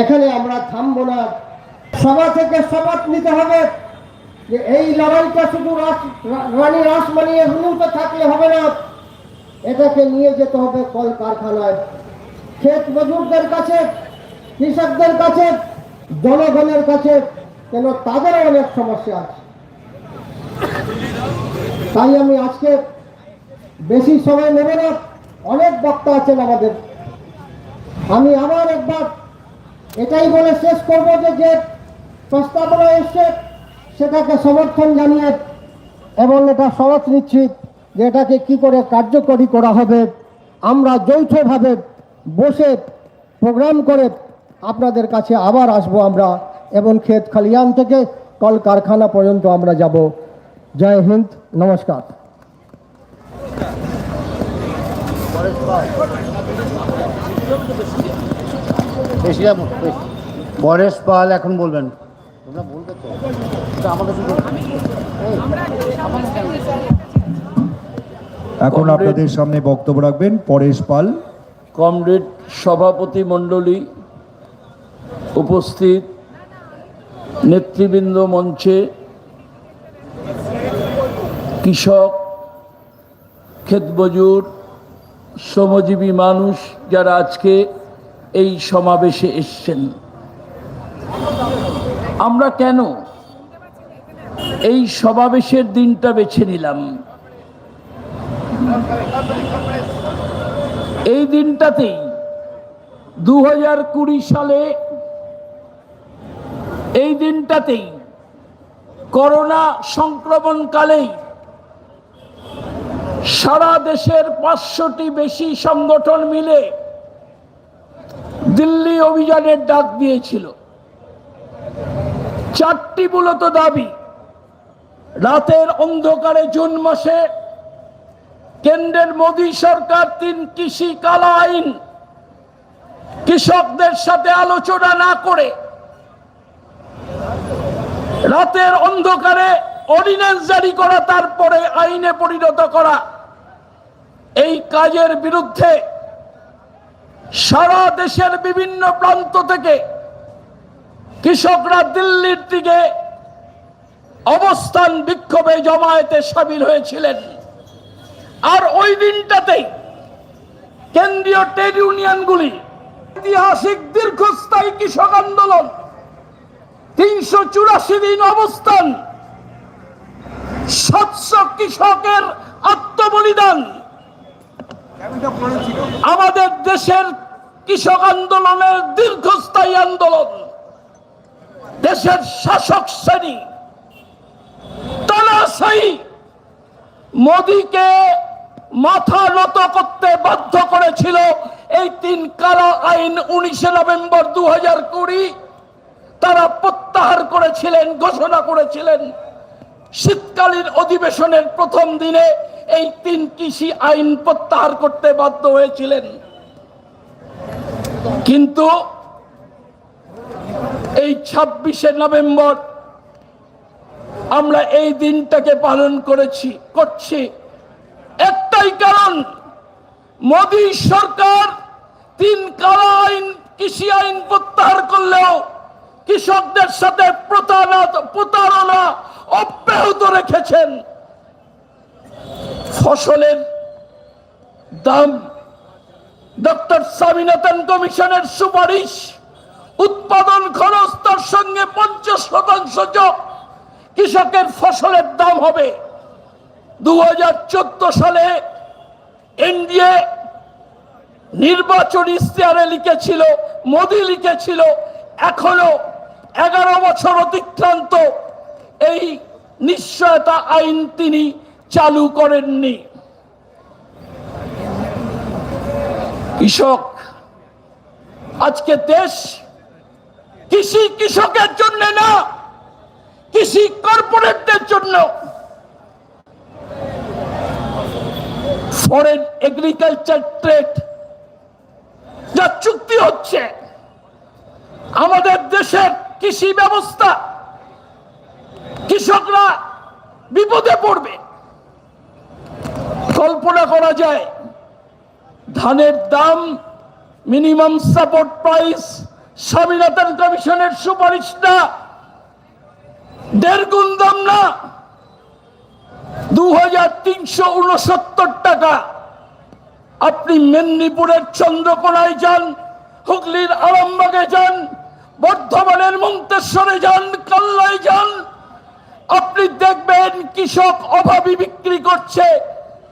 এখানে আমরা থামবো না। সভা থেকে শপথ নিতে হবে যে এই লড়াইটা শুধু রানী রাসমানি হুলুতে থাকলে হবে না। এটাকে নিয়ে যেতে হবে কলকারখানায়। ক্ষেত মজুরদের কাছে, কৃষকদের কাছে, জনগণের কাছে কেন তাদেরও অনেক সমস্যা আছে। তাই আমি আজকে বেশি সময় নেব না। অনেক বক্তা আছেন আমাদের। আমি আবার একবার এটাই বলে শেষ করব যে যে প্রস্তাবনা এসছে, সেটাকে সমর্থন জানিয়ে এবং এটা শরৎ নিচ্ছি যে এটাকে কি করে কার্যকরী করা হবে। আমরা যৌথভাবে বসে প্রোগ্রাম করে আপনাদের কাছে আবার আসব আমরা এবং ক্ষেত খালিয়ান থেকে কলকারখানা পর্যন্ত আমরা যাব। জয় হিন্দ, নমস্কার। বেশি পরেশ পাল এখন বলবেন। তোমরা বলবে তো। এখন আপনাদের সামনে বক্তব্য রাখবেন পরেশ পাল। কমরেড সভাপতি মণ্ডলী উপস্থিত নেতৃবৃন্দ মঞ্চে কৃষক ক্ষেতমজুর শ্রমজীবী মানুষ যারা আজকে এই সমাবেশে এসছেন। আমরা কেন এই সমাবেশের দিনটা বেছে নিলাম? এই দিনটাতেই দু হাজার কুড়ি সালে এই দিনটাতেই করোনা সংক্রমণকালেই সারা দেশের পাঁচশোটি বেশি সংগঠন মিলে দিল্লি অভিযানের ডাক দিয়েছিল। চারটি মূলত দাবি। রাতের অন্ধকারে জুন মাসে কেন্দ্রের মোদী সরকার তিন কৃষি কালা আইন কৃষকদের সাথে আলোচনা না করে রাতের অন্ধকারে অর্ডিন্যান্স জারি করা, তারপরে আইনে পরিণত করা। এই কাজের বিরুদ্ধে সারা দেশের বিভিন্ন প্রান্ত থেকে কৃষকরা দিল্লির দিকে অবস্থান বিক্ষোভে জমায়েতে সামিল হয়েছিলেন। আর ওই দিনটাতেই কেন্দ্রীয় ট্রেড ইউনিয়নগুলি ঐতিহাসিক দীর্ঘস্থায়ী কৃষক আন্দোলন, তিনশো চুরাশি দিন অবস্থান, সাতশো কৃষকের আত্মবলিদান, আমাদের দেশের কৃষক আন্দোলনের দীর্ঘস্থায়ী আন্দোলন, দেশের শাসক শ্রেণি, তানাশাহী মোদীকে মাথা নত করতে বাধ্য করেছিল এই তিন কালা আইন উনিশে নভেম্বর দু হাজার কুড়ি। তারা প্রত্যাহার করেছিলেন, ঘোষণা করেছিলেন শীতকালীন অধিবেশনের প্রথম দিনে এই তিন কৃষি আইন প্রত্যাহার করতে বাধ্য হয়েছিলেন। কিন্তু এই ছাব্বিশে নভেম্বর আমরা এই দিনটাকে পালন করেছি, করছি। একটাই কারণ, মোদী সরকার তিন কালা আইন, কৃষি আইন প্রত্যাহার করলেও কৃষকদের সাথে প্রতারণা অব্যাহত রেখেছেন। ফসলের দাম ডক্টর স্বামীনাথন কমিশনের সুপারিশ, উৎপাদন খরচ তার সঙ্গে পঞ্চাশ শতাংশ যোগ কৃষকের ফসলের দাম হবে। দুহাজার চোদ্দ সালে এনডিএ নির্বাচন ইশতেহারে লিখেছিল, মোদি লিখেছিল, এখনও এগারো বছর অতিক্রান্ত এই নিশ্চয়তা আইন তিনি চালু করেননি। কৃষক। আজকে দেশ কৃষি কৃষকের জন্য না, কৃষি কর্পোরেটদের জন্য। ফরেন এগ্রিকালচার ট্রেড যা চুক্তি হচ্ছে, আমাদের দেশের কৃষি ব্যবস্থা, কৃষকরা বিপদে পড়বে। কল্পনা করা যায় ধানের দাম মিনিমাম সাপোর্ট প্রাইস স্বামীনাথন কমিশনের সুপারিশটা দেড় গুণ দাম না। দু হাজার তিনশো উনসত্তর টাকা। আপনি মেদিনীপুরের চন্দ্রকোনায় যান, হুগলির আরামবাগে যান, বর্ধমানের মন্তেশ্বরে যান, কাল্লায় যান। আপনি দেখবেন কৃষক অভাবী বিক্রি করছে।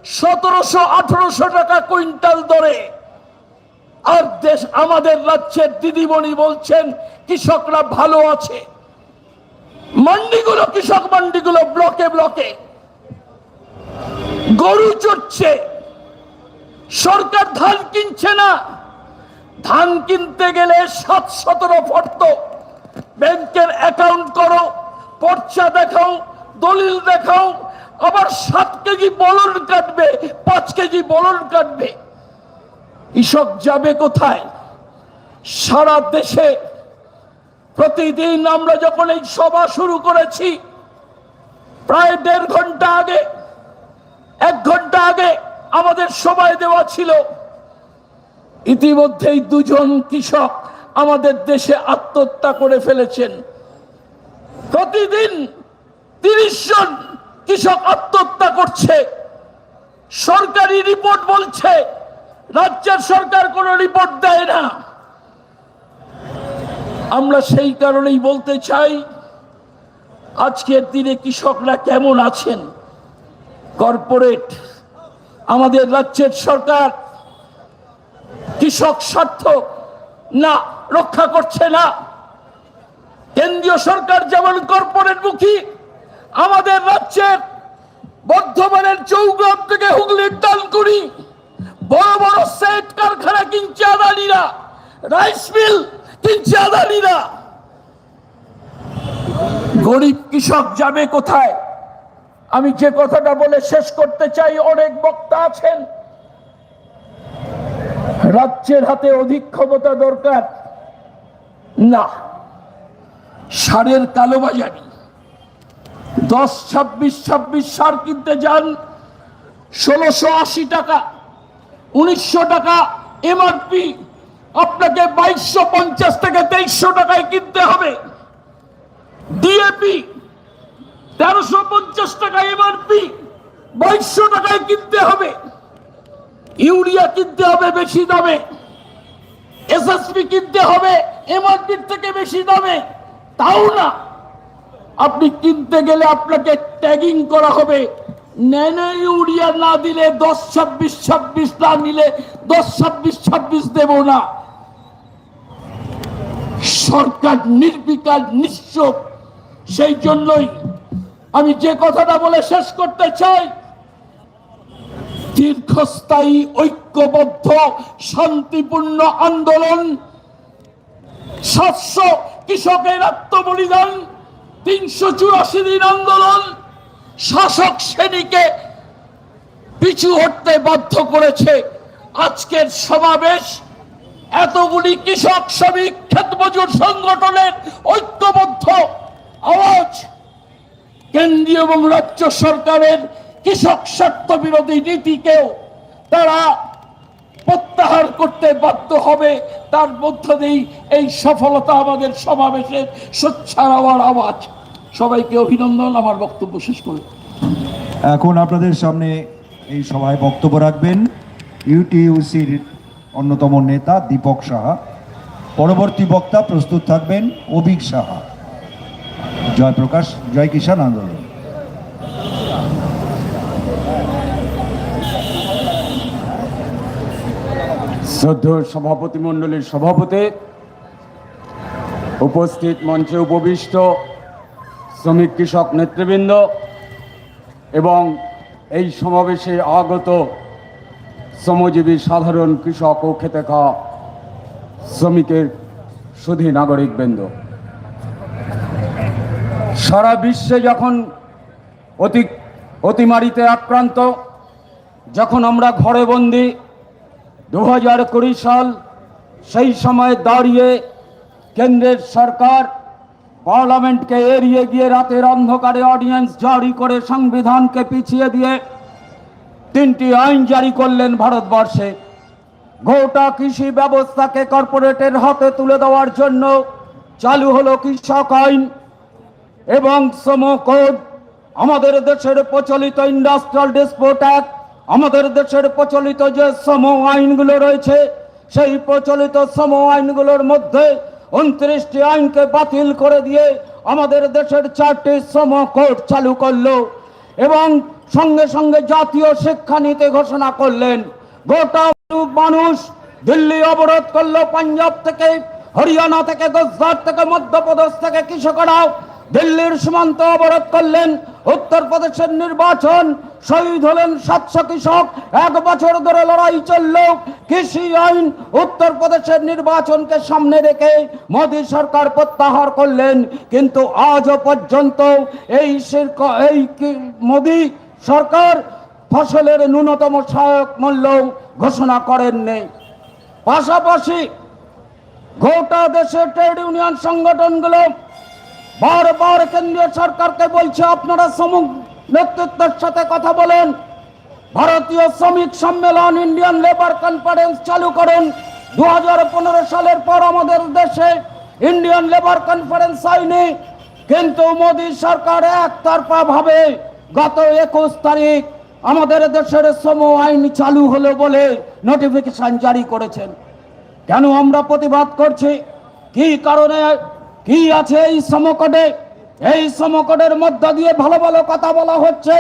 সতেরোশো, আঠারোশো টাকা কুইন্টাল দরে। আর দেশ, আমাদের রাজ্যের দিদিমণি বলছেন, কৃষকরা ভালো আছে। মান্ডিগুলো, কৃষক মান্ডিগুলো ব্লকে ব্লকে। গরু চড়ছে। সরকার ধান কিনছে না। ধান কিনতে গেলে সাত সতেরো ফর্ত ব্যাংকের অ্যাকাউন্ট করো, পর্চা দেখাও, দলিল দেখাও আবার সাত কেজি বলন কাটবে, পাঁচ কেজি বলন কাটবে। কৃষক যাবে কোথায়? সারা দেশে প্রতিদিন আমরা যখন এই সভা শুরু করেছি, প্রায় দেড় ঘণ্টা আগে, এক ঘণ্টা আগে আমাদের সময় দেওয়া ছিল, ইতিমধ্যেই দুজন কৃষক আমাদের দেশে আত্মহত্যা করে ফেলেছেন। প্রতিদিন তিরিশ জন কৃষক আত্মহত্যা করছে। সরকারি রিপোর্ট বলছে, রাজ্যের সরকার কোনো রিপোর্ট দেয় না। আমরা সেই কারণেই বলতে চাই, আজকের দিনে কৃষকরা কেমন আছেন? কর্পোরেট, আমাদের রাজ্যের সরকার কৃষক স্বার্থ না, রক্ষা করছে না। কেন্দ্রীয় সরকার যেমন কর্পোরেট মুখী আমাদের রাজ্যের বর্ধমানের চৌগ্রাম থেকে হুগলির ডালকুড়ি বড় বড় সেট কারখানা কিনছে আদানিরা, রাইস মিল কিনছে আদানিরা। গরিব কৃষক যাবে কোথায়? আমি যে কথাটা বলে শেষ করতে চাই, অনেক বক্তা আছেন। রাজ্যের হাতে অধিক ক্ষমতা দরকার। না, সারের কালোবাজারি দশ, ছাব্বিশ ছাব্বিশ সার কিনতে যান। ষোলোশো আশি টাকা, উনিশশো টাকা এমআরপি আপনাকে বাইশশো পঞ্চাশ থেকে তেইশশো টাকায় কিনতে হবে। ডিএপি তেরোশো পঞ্চাশ টাকা এমআরপি বাইশশো টাকায় কিনতে হবে। ইউরিয়া কিনতে হবে বেশি দামে। এসএসপি কিনতে হবে এমআরপির থেকে বেশি দামে। তাও না। আপনি কিনতে গেলে আপনাকে ট্যাগিং করা হবে। ন্যানো ইউরিয়া না দিলে দশ ছাব্বিশ ছাব্বিশ না নিলে দশ ছাব্বিশ ছাব্বিশ দেব না। সরকার নির্বিকার, নিশ্চুপ। সেই জন্যই আমি যে কথাটা বলে শেষ করতে চাই, দীর্ঘস্থায়ী ঐক্যবদ্ধ, শান্তিপূর্ণ আন্দোলন, সাতশো কৃষকের আত্মবলিদান তিনশো চুরাশি দিন আন্দোলন শাসক শ্রেণীকে পিছু হটতে বাধ্য করেছে আজকের সমাবেশ। এতগুলি কৃষক শ্রমিক ক্ষেত মজুর সংগঠনের ঐক্যবদ্ধ আওয়াজ কেন্দ্রীয় এবং রাজ্য সরকারের কৃষক স্বার্থ বিরোধী নীতিকেও তারা প্রত্যাহার করতে বাধ্য হবে। তার মধ্য দিয়েই এই সফলতা আমাদের সমাবেশের সোচ্ছার হওয়ার আওয়াজ। সবাইকে অভিনন্দন, আমার বক্তব্য শেষ করে। এখন আপনাদের সামনে এই সভায় বক্তব্য রাখবেন ইউটিইউসির অন্যতম নেতা দীপক সাহা। পরবর্তী বক্তা প্রস্তুত থাকবেন অভিক সাহা। জয়প্রকাশ, জয় কিষাণ আন্দোলন। শ্রদ্ধ সভাপতি মণ্ডলীর সভাপতি, উপস্থিত মঞ্চে উপবিষ্ট শ্রমিক কৃষক নেতৃবৃন্দ এবং এই সমাবেশে আগত শ্রমজীবী সাধারণ কৃষক ও খেতে খাওয়া শ্রমিকের সুধী নাগরিকবৃন্দ। সারা বিশ্বে যখন অতি অতিমারিতে আক্রান্ত, যখন আমরা ঘরে বন্দি দু হাজার কুড়ি সাল সেই সময় দাঁড়িয়ে কেন্দ্রের সরকার পার্লামেন্টকে এড়িয়ে গিয়ে রাতের অন্ধকারে অডিয়েন্স জারি করে সংবিধানকে পিছিয়ে দিয়ে তিনটি আইন জারি করলেন ভারতবর্ষে। গোটা কৃষি ব্যবস্থাকে কর্পোরেটের হাতে তুলে দেওয়ার জন্য চালু হলো কৃষক আইন এবং শ্রম কোড। আমাদের দেশের প্রচলিত ইন্ডাস্ট্রিয়াল ডিসপোর্ট অ্যাক্ট আমাদের দেশের প্রচলিত যে শ্রম আইনগুলো রয়েছে, সেই প্রচলিত শ্রম আইনগুলোর মধ্যে উনত্রিশটি আইনকে বাতিল করে দিয়ে আমাদের দেশের চারটি শ্রম কোড চালু করল এবং সঙ্গে সঙ্গে জাতীয় শিক্ষানীতি ঘোষণা করলেন। গোটা মানুষ দিল্লি অবরোধ করল, পাঞ্জাব থেকে, হরিয়ানা থেকে, গুজরাট থেকে, মধ্যপ্রদেশ থেকে কৃষকরাও দিল্লির সীমান্ত অবরোধ করলেন, উত্তরপ্রদেশের নির্বাচন শহীদ হলেন সাতশো কৃষক। এক বছর ধরে লড়াই চলল। কৃষি আইন উত্তরপ্রদেশের নির্বাচনকে সামনে রেখে মোদী সরকার প্রত্যাহার করলেন। কিন্তু আজও পর্যন্ত এই এই মোদী সরকার ফসলের ন্যূনতম সহায়ক মূল্য ঘোষণা করেননি। পাশাপাশি গোটা দেশের ট্রেড ইউনিয়ন সংগঠনগুলো বারবার কেন্দ্রীয় সরকারকে বলছে, আপনারা শ্রমিক নেতৃত্বের সাথে কথা বলেন। ভারতীয় শ্রমিক সম্মেলন ইন্ডিয়ান লেবার কনফারেন্স চালু করুন। দু সালের পর আমাদের দেশে ইন্ডিয়ান লেবার কনফারেন্স হয়নি। কিন্তু মোদী সরকার একতরফা ভাবে গত একুশ তারিখ আমাদের দেশের শ্রম আইন চালু হলো বলে নোটিফিকেশন জারি করেছেন। কেন আমরা প্রতিবাদ করছি? কি কারণে? কি আছে এই সমকটে এই সমকটের মধ্য দিয়ে ভালো ভালো কথা বলা হচ্ছে।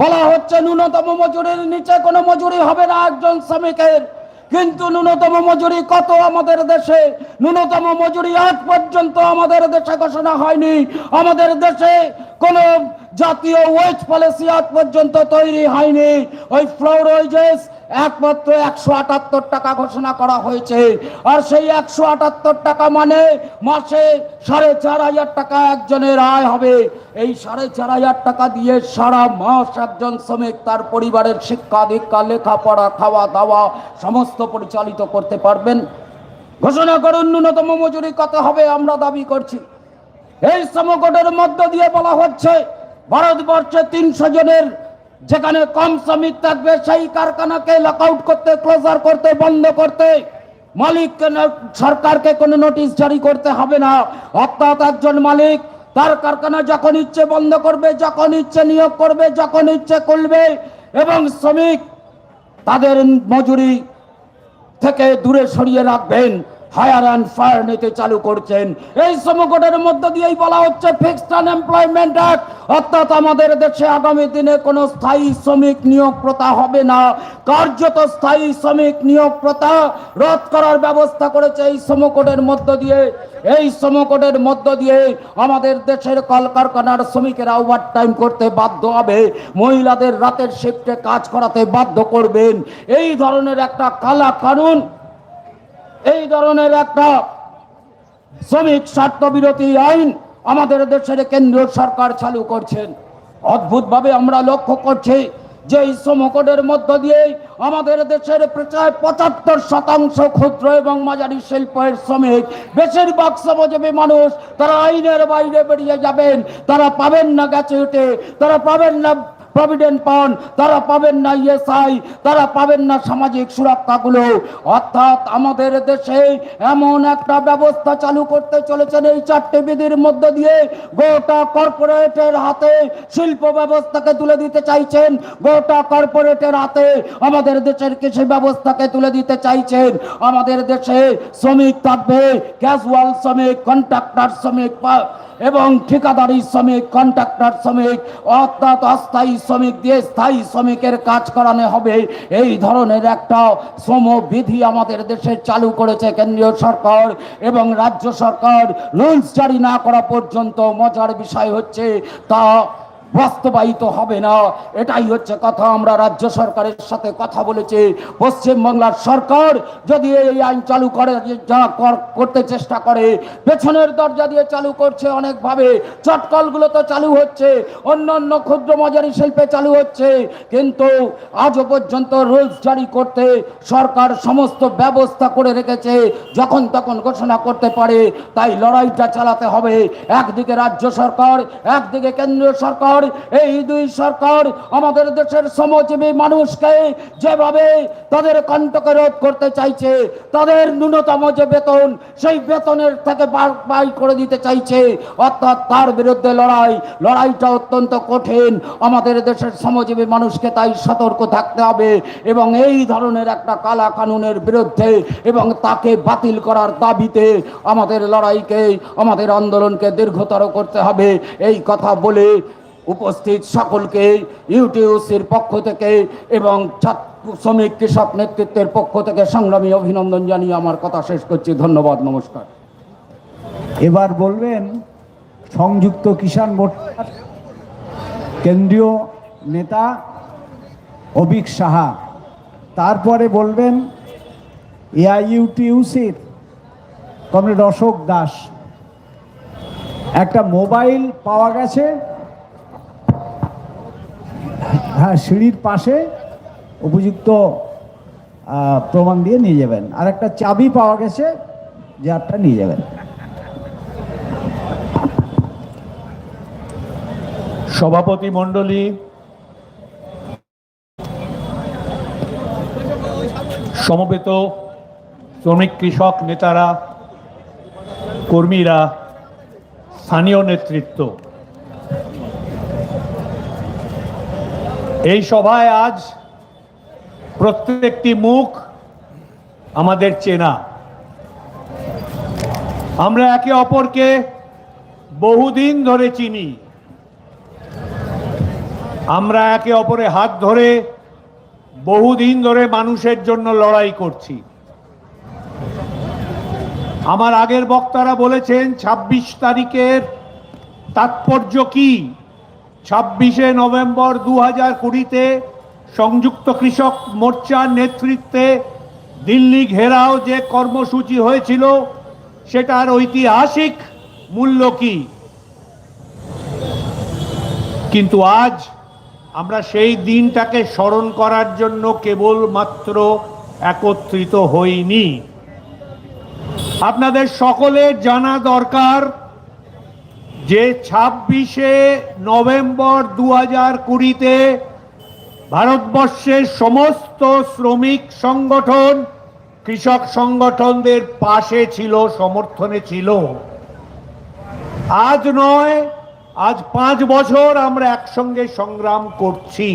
বলা হচ্ছে ন্যূনতম মজুরির নিচে কোনো মজুরি হবে না একজন শ্রমিকের। কিন্তু ন্যূনতম মজুরি কত আমাদের দেশে? ন্যূনতম মজুরি আজ পর্যন্ত আমাদের দেশে ঘোষণা হয়নি। আমাদের দেশে কোনো জাতীয় ওয়েজ পলিসি আজ পর্যন্ত তৈরি হয়নি। ওই ফ্লোর ওয়েজেস একমাত্র একশো আটাত্তর টাকা ঘোষণা করা হয়েছে। আর সেই একশো আটাত্তর টাকা মানে মাসে সাড়ে চার হাজার টাকা একজনের আয় হবে। এই সাড়ে চার হাজার টাকা দিয়ে সারা মাস একজন শ্রমিক তার পরিবারের শিক্ষা দীক্ষা, লেখাপড়া খাওয়া দাওয়া সমস্ত পরিচালিত করতে পারবেন। ঘোষণা করুন, ন্যূনতম মজুরি কত হবে আমরা দাবি করছি। এই সমকটের মধ্য দিয়ে বলা হচ্ছে ভারতবর্ষে তিনশো জনের যেখানে কম শ্রমিক থাকবে, সেই কারখানাকে লকআউট করতে ক্লোজার করতে, বন্ধ করতে, মালিককে সরকারকে কোনো নোটিশ জারি করতে হবে না। অর্থাৎ একজন মালিক তার কারখানা যখন ইচ্ছে বন্ধ করবে, যখন ইচ্ছে নিয়োগ করবে, যখন ইচ্ছে করবে, এবং শ্রমিক তাদের মজুরি থেকে দূরে সরিয়ে রাখবেন। হায়ার অ্যান্ড ফায়ার নীতি চালু করছেন। এই সমকটের মধ্য দিয়েই বলা হচ্ছে ফিক্সড আনএমপ্লয়মেন্ট অ্যাক্ট অর্থাৎ আমাদের দেশে আগামী দিনে কোনো স্থায়ী শ্রমিক নিয়োগ প্রথা হবে না। কার্যত স্থায়ী শ্রমিক নিয়োগ প্রথা রদ করার ব্যবস্থা করেছে এই সমকটের মধ্য দিয়ে। এই সমকটের মধ্য দিয়ে আমাদের দেশের কলকারখানার শ্রমিকেরা ওভার টাইম করতে বাধ্য হবে। মহিলাদের রাতের শিফটে কাজ করাতে বাধ্য করবেন। এই ধরনের একটা কালা কানুন এই ধরনের একটা শ্রমিক স্বার্থ আইন আমাদের দেশের কেন্দ্রীয় সরকার চালু করছেন। অদ্ভুতভাবে আমরা লক্ষ্য করছি যে এই শ্রমকোডের মধ্য দিয়ে আমাদের দেশের প্রায় পঁচাত্তর শতাংশ ক্ষুদ্র এবং মাঝারি শিল্পের শ্রমিক, বেশিরভাগ শ্রমজীবী মানুষ, তারা আইনের বাইরে বেরিয়ে যাবেন, তারা পাবেন না গ্যাচুইটি, তারা পাবেন না প্রভিডেন্ট ফান্ড, তারা পাবেন না ইএসআই, তারা পাবেন না সামাজিক সুরক্ষাগুলো। অর্থাৎ আমাদের দেশে এমন একটা ব্যবস্থা চালু করতে চলেছেন এই চারটে বিধির মধ্য দিয়ে গোটা কর্পোরেটের হাতে শিল্প ব্যবস্থাকে তুলে দিতে চাইছেন। গোটা কর্পোরেটের হাতে আমাদের দেশের কৃষি ব্যবস্থাকে তুলে দিতে চাইছেন। আমাদের দেশে শ্রমিক থাকবে ক্যাজুয়াল শ্রমিক, কন্ট্রাক্টর শ্রমিক এবং ঠিকাদারি শ্রমিক কন্ট্রাক্টর শ্রমিক, অর্থাৎ অস্থায়ী শ্রমিক দিয়ে স্থায়ী শ্রমিকের কাজ করানো হবে। এই ধরনের একটা শ্রমবিধি আমাদের দেশে চালু করেছে কেন্দ্রীয় সরকার এবং রাজ্য সরকার রুলস জারি না করা পর্যন্ত মজার বিষয় হচ্ছে তা বাস্তবায়িত হবে না। এটাই হচ্ছে কথা। আমরা রাজ্য সরকারের সাথে কথা বলেছি। পশ্চিমবাংলার সরকার যদি এই আইন চালু করে, যা কর- করতে চেষ্টা করে, পেছনের দরজা দিয়ে চালু করছে অনেকভাবে। চটকলগুলো তো চালু হচ্ছে অন্য অন্য ক্ষুদ্র মজারি শিল্পে চালু হচ্ছে। কিন্তু আজও পর্যন্ত রুলস জারি করতে সরকার সমস্ত ব্যবস্থা করে রেখেছে। যখন তখন ঘোষণা করতে পারে, তাই লড়াইটা চালাতে হবে। একদিকে রাজ্য সরকার, একদিকে কেন্দ্রীয় সরকার। সরকার, এই দুই সরকার আমাদের দেশের শ্রমজীবী মানুষকে যেভাবে তাদের কণ্ঠকে রোধ করতে চাইছে, তাদের ন্যূনতম যে বেতন, সেই বেতনের থেকে বাই করে দিতে চাইছে, অর্থাৎ তার বিরুদ্ধে লড়াই, লড়াইটা অত্যন্ত কঠিন। আমাদের দেশের শ্রমজীবী মানুষকে তাই সতর্ক থাকতে হবে এবং এই ধরনের একটা কালা কানুনের বিরুদ্ধে এবং তাকে বাতিল করার দাবিতে আমাদের লড়াইকে, আমাদের আন্দোলনকে দীর্ঘতর করতে হবে। এই কথা বলে উপস্থিত সকলকে ইউটিউসির পক্ষ থেকে এবং শ্রমিক, কৃষক নেতৃত্বের পক্ষ থেকে সংগ্রামী অভিনন্দন জানিয়ে আমার কথা শেষ করছি। ধন্যবাদ, নমস্কার। এবার বলবেন, সংযুক্ত কিষাণ মোর্চার কেন্দ্রীয় নেতা অভিক সাহা। তারপরে বলবেন এআইইউটিউসির কমরেড অশোক দাস। একটা মোবাইল পাওয়া গেছে হ্যাঁ সিঁড়ির পাশে উপযুক্ত প্রমাণ দিয়ে নিয়ে যাবেন। আর একটা চাবি পাওয়া গেছে, যে আপটা নিয়ে যাবেন। সভাপতি মণ্ডলী, সমবেত শ্রমিক কৃষক নেতারা, কর্মীরা, স্থানীয় নেতৃত্ব এই সভায় আজ প্রত্যেকটি মুখ আমাদের চেনা। আমরা একে অপরকে বহুদিন ধরে চিনি। আমরা একে অপরে হাত ধরে বহুদিন ধরে মানুষের জন্য লড়াই করছি। আমার আগের বক্তারা বলেছেন ২৬ তারিখের তাৎপর্য কি? ছাব্বিশে নভেম্বর দু হাজার কুড়িতে সংযুক্ত কৃষক মোর্চার নেতৃত্বে দিল্লি ঘেরাও যে কর্মসূচি হয়েছিল, সেটার ঐতিহাসিক মূল্য কি? কিন্তু আজ আমরা সেই দিনটাকে স্মরণ করার জন্য কেবলমাত্র একত্রিত হইনি। আপনাদের সকলের জানা দরকার যে ছাব্বিশে নভেম্বর দু হাজার কুড়িতে ভারতবর্ষের সমস্ত শ্রমিক সংগঠন, কৃষক সংগঠনদের পাশে ছিল, সমর্থনে ছিল। আজ নয়, আজ পাঁচ বছর আমরা একসঙ্গে সংগ্রাম করছি।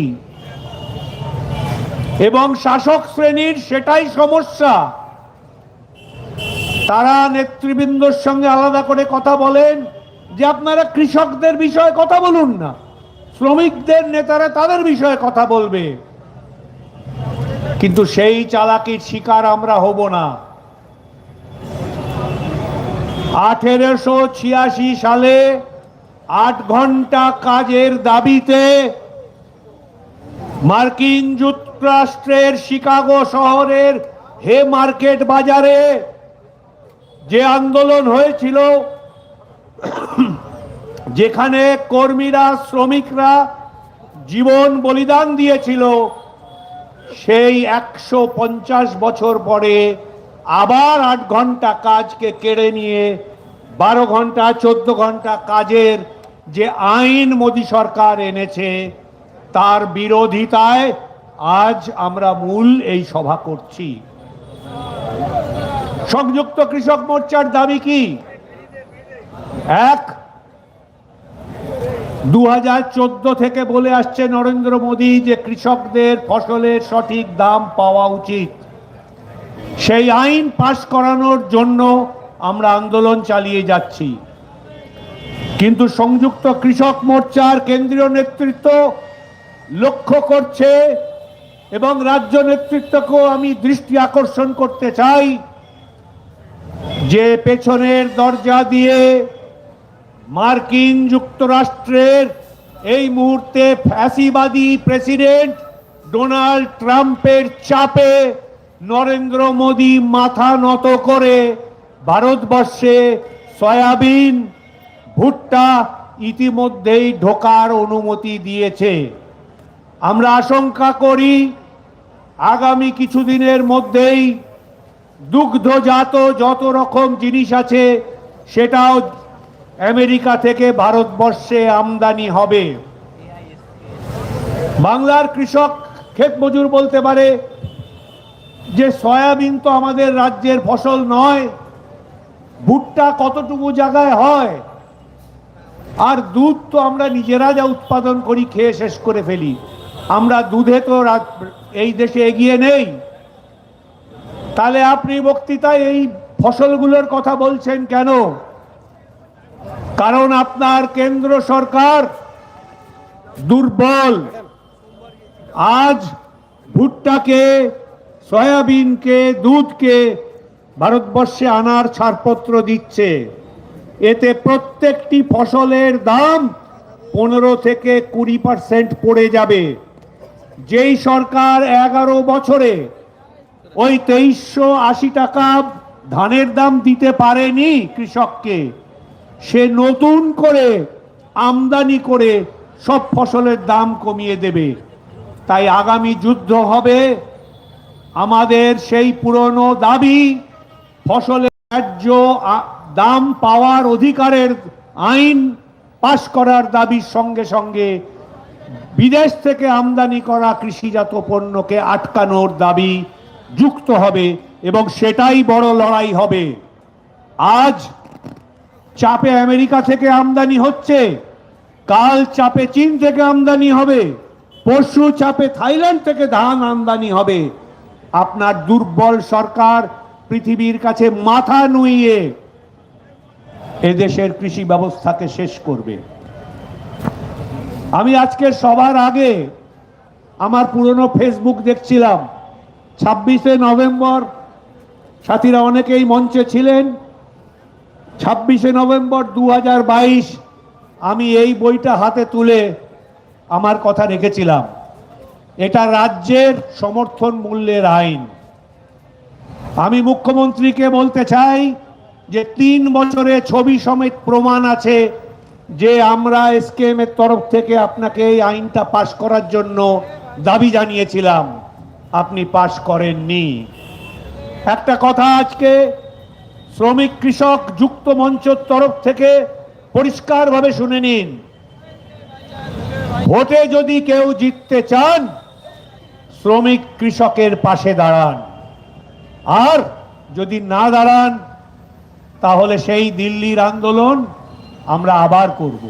এবং শাসক শ্রেণির সেটাই সমস্যা। তারা নেতৃবৃন্দর সঙ্গে আলাদা করে কথা বলেন যে আপনারা কৃষকদের বিষয়ে কথা বলুন না। শ্রমিকদের নেতারা তাদের বিষয়ে কথা বলবে। কিন্তু সেই চালাকির শিকার আমরা হব না। আঠেরোশো ছিয়াশি সালে আট ঘণ্টা কাজের দাবিতে মার্কিন যুক্তরাষ্ট্রের শিকাগো শহরের হে মার্কেট বাজারে যে আন্দোলন হয়েছিল যেখানে কর্মীরা, শ্রমিকরা জীবন বলিদান দিয়েছিল, সেই একশো পঞ্চাশ বছর পরে আবার আট ঘণ্টা কাজকে কেড়ে নিয়ে, বারো ঘণ্টা, চোদ্দ ঘণ্টা কাজের যে আইন মোদী সরকার এনেছে, তার বিরোধিতায় আজ আমরা মূল এই সভা করছি। সংযুক্ত কৃষক মোর্চার দাবি কি? এক। দু হাজার চোদ্দ থেকে বলে আসছে নরেন্দ্র মোদী যে কৃষকদের ফসলের সঠিক দাম পাওয়া উচিত। সেই আইন পাশ করানোর জন্য আমরা আন্দোলন চালিয়ে যাচ্ছি। কিন্তু সংযুক্ত কৃষক মোর্চার কেন্দ্রীয় নেতৃত্ব লক্ষ্য করছে এবং রাজ্য নেতৃত্বকেও আমি দৃষ্টি আকর্ষণ করতে চাই যে পেছনের দরজা দিয়ে মার্কিন যুক্তরাষ্ট্রের এই মুহূর্তে ফ্যাসিবাদী প্রেসিডেন্ট ডোনাল্ড ট্রাম্পের চাপে নরেন্দ্র মোদী মাথা নত করে ভারতবর্ষে সয়াবিন, ভুট্টা ইতিমধ্যেই ঢোকার অনুমতি দিয়েছে। আমরা আশঙ্কা করি আগামী কিছুদিনের মধ্যেই দুগ্ধজাত যত রকম জিনিস আছে সেটাও আমেরিকা থেকে ভারতবর্ষে আমদানি হবে। বাংলার কৃষক ক্ষেত মজুর বলতে পারে যে সয়াবিন তো আমাদের রাজ্যের ফসল নয়, ভুট্টা কতটুকু জায়গায় হয়, আর দুধ তো আমরা নিজেরা যা উৎপাদন করি খেয়ে শেষ করে ফেলি। আমরা দুধে তো এই দেশে এগিয়ে নেই। তাহলে আপনি বক্তৃতায় এই ফসলগুলোর কথা বলছেন কেন? কারণ আপনার কেন্দ্র সরকার দুর্বল। আজ ভুট্টাকে, সয়াবিনকে, দুধকে ভারতবর্ষে আনার ছাড়পত্র দিচ্ছে। এতে প্রত্যেকটি ফসলের দাম পনেরো থেকে কুড়ি পার্সেন্ট পড়ে যাবে। যেই সরকার এগারো বছরে ওই তেইশশো আশি টাকা ধানের দাম দিতে পারেনি কৃষককে সে নতুন করে আমদানি করে সব ফসলের দাম কমিয়ে দেবে। তাই আগামী যুদ্ধ হবে। আমাদের সেই পুরনো দাবি, ফসলের ন্যায্য দাম পাওয়ার অধিকারের আইন পাশ করার দাবির সঙ্গে সঙ্গে বিদেশ থেকে আমদানি করা কৃষিজাত পণ্যকে আটকানোর দাবি যুক্ত হবে এবং সেটাই বড় লড়াই হবে। আজ চাপে আমেরিকা থেকে আমদানি হচ্ছে। কাল চাপে চীন থেকে আমদানি হবে। পরশু চাপে থাইল্যান্ড থেকে ধান আমদানি হবে। আপনার দুর্বল সরকার পৃথিবীর কাছে মাথা নুইয়ে এদেশের কৃষি ব্যবস্থাকে শেষ করবে। আমি আজকে সবার আগে আমার পুরনো ফেসবুক দেখছিলাম। ছাব্বিশে নভেম্বর, সাথীরা অনেকেই মঞ্চে ছিলেন। ছাব্বিশে নভেম্বর দু হাজার বাইশ আমি এই বইটা হাতে তুলে আমার কথা রেখেছিলাম। এটা রাজ্যের সমর্থন মূল্যের আইন। আমি মুখ্যমন্ত্রীকে বলতে চাই যে তিন বছরে ছবি সমেত প্রমাণ আছে যে আমরা এসকেএম এর তরফ থেকে আপনাকে এই আইনটা পাশ করার জন্য দাবি জানিয়েছিলাম। আপনি পাশ করেননি। একটা কথা আজকে শ্রমিক কৃষক যুক্ত মঞ্চের তরফ থেকে পরিষ্কারভাবে শুনে নিন। ভোটে যদি কেউ জিততে চান, শ্রমিক কৃষকের পাশে দাঁড়ান। আর যদি না দাঁড়ান, তাহলে সেই দিল্লির আন্দোলন আমরা আবার করব।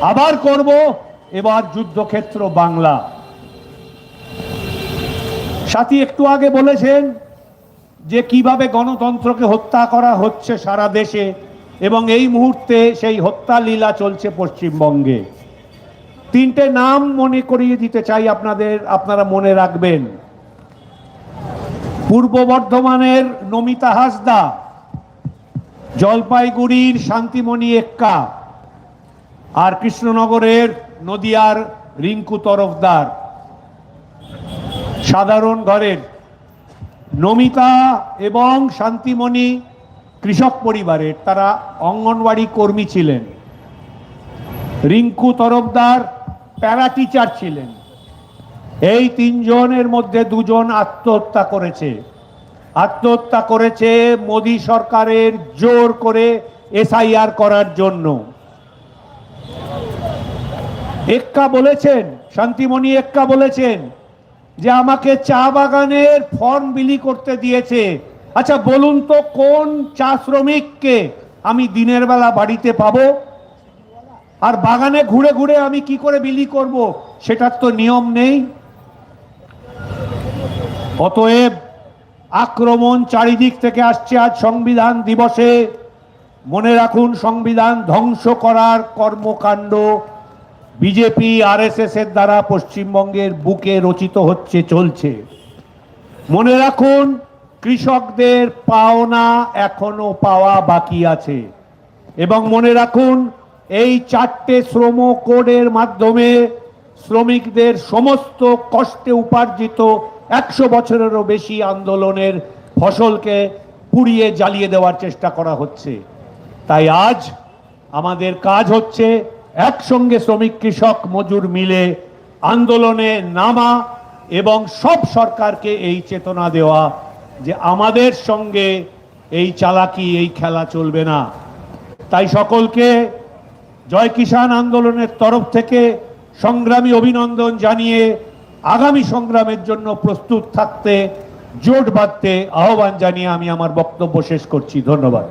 আবার করব এবার যুদ্ধক্ষেত্র বাংলা। সাথী, একটু আগে বলেছেন যে কীভাবে গণতন্ত্রকে হত্যা করা হচ্ছে সারা দেশে এবং এই মুহূর্তে সেই হত্যা লীলা চলছে পশ্চিমবঙ্গে। তিনটে নাম মনে করিয়ে দিতে চাই আপনাদের, আপনারা মনে রাখবেন। পূর্ব বর্ধমানের নমিতা হাসদা, জলপাইগুড়ির শান্তিমণি এক্কা আর কৃষ্ণনগরের নদিয়ার রিঙ্কু তরফদার। সাধারণ ঘরের নমিতা এবং শান্তিমণি কৃষক পরিবারের তারা অঙ্গনওয়াড়ি কর্মী ছিলেন। রিঙ্কু তরফদার প্যারা টিচার ছিলেন। এই তিনজনের মধ্যে দুজন আত্মহত্যা করেছে। আত্মহত্যা করেছে মোদী সরকারের জোর করে এসআইআর করার জন্য। এক্কা বলেছেন, শান্তিমণি এক্কা বলেছেন যে আমাকে চা বাগানের ফর্ম বিলি করতে দিয়েছে। আচ্ছা বলুন তো, কোন চা শ্রমিককে আমি দিনের বেলা বাড়িতে পাবো? আর বাগানে ঘুরে ঘুরে আমি কি করে বিলি করব? সেটার তো নিয়ম নেই। অতএব আক্রমণ চারিদিক থেকে আসছে আজ সংবিধান দিবসে। মনে রাখুন, সংবিধান ধ্বংস করার কর্মকাণ্ড বিজেপি আরএসএস এর দ্বারা পশ্চিমবঙ্গের বুকে রচিত হচ্ছে, চলছে। মনে রাখুন, কৃষকদের পাওনা এখনও পাওয়া বাকি আছে। এবং মনে রাখুন, এই চারটে শ্রম কোডের মাধ্যমে শ্রমিকদের সমস্ত কষ্টে উপার্জিত একশো বছরেরও বেশি আন্দোলনের ফসলকে পুড়িয়ে জ্বালিয়ে দেওয়ার চেষ্টা করা হচ্ছে। তাই আজ আমাদের কাজ হচ্ছে একসঙ্গে শ্রমিক, কৃষক, মজুর মিলে আন্দোলনে নামা এবং সব সরকারকে এই চেতনা দেওয়া যে আমাদের সঙ্গে এই চালাকি, এই খেলা চলবে না। তাই সকলকে জয় কিষাণ আন্দোলনের তরফ থেকে সংগ্রামী অভিনন্দন জানিয়ে আগামী সংগ্রামের জন্য প্রস্তুত থাকতে, জোট বাঁধতে আহ্বান জানিয়ে আমি আমার বক্তব্য শেষ করছি। ধন্যবাদ।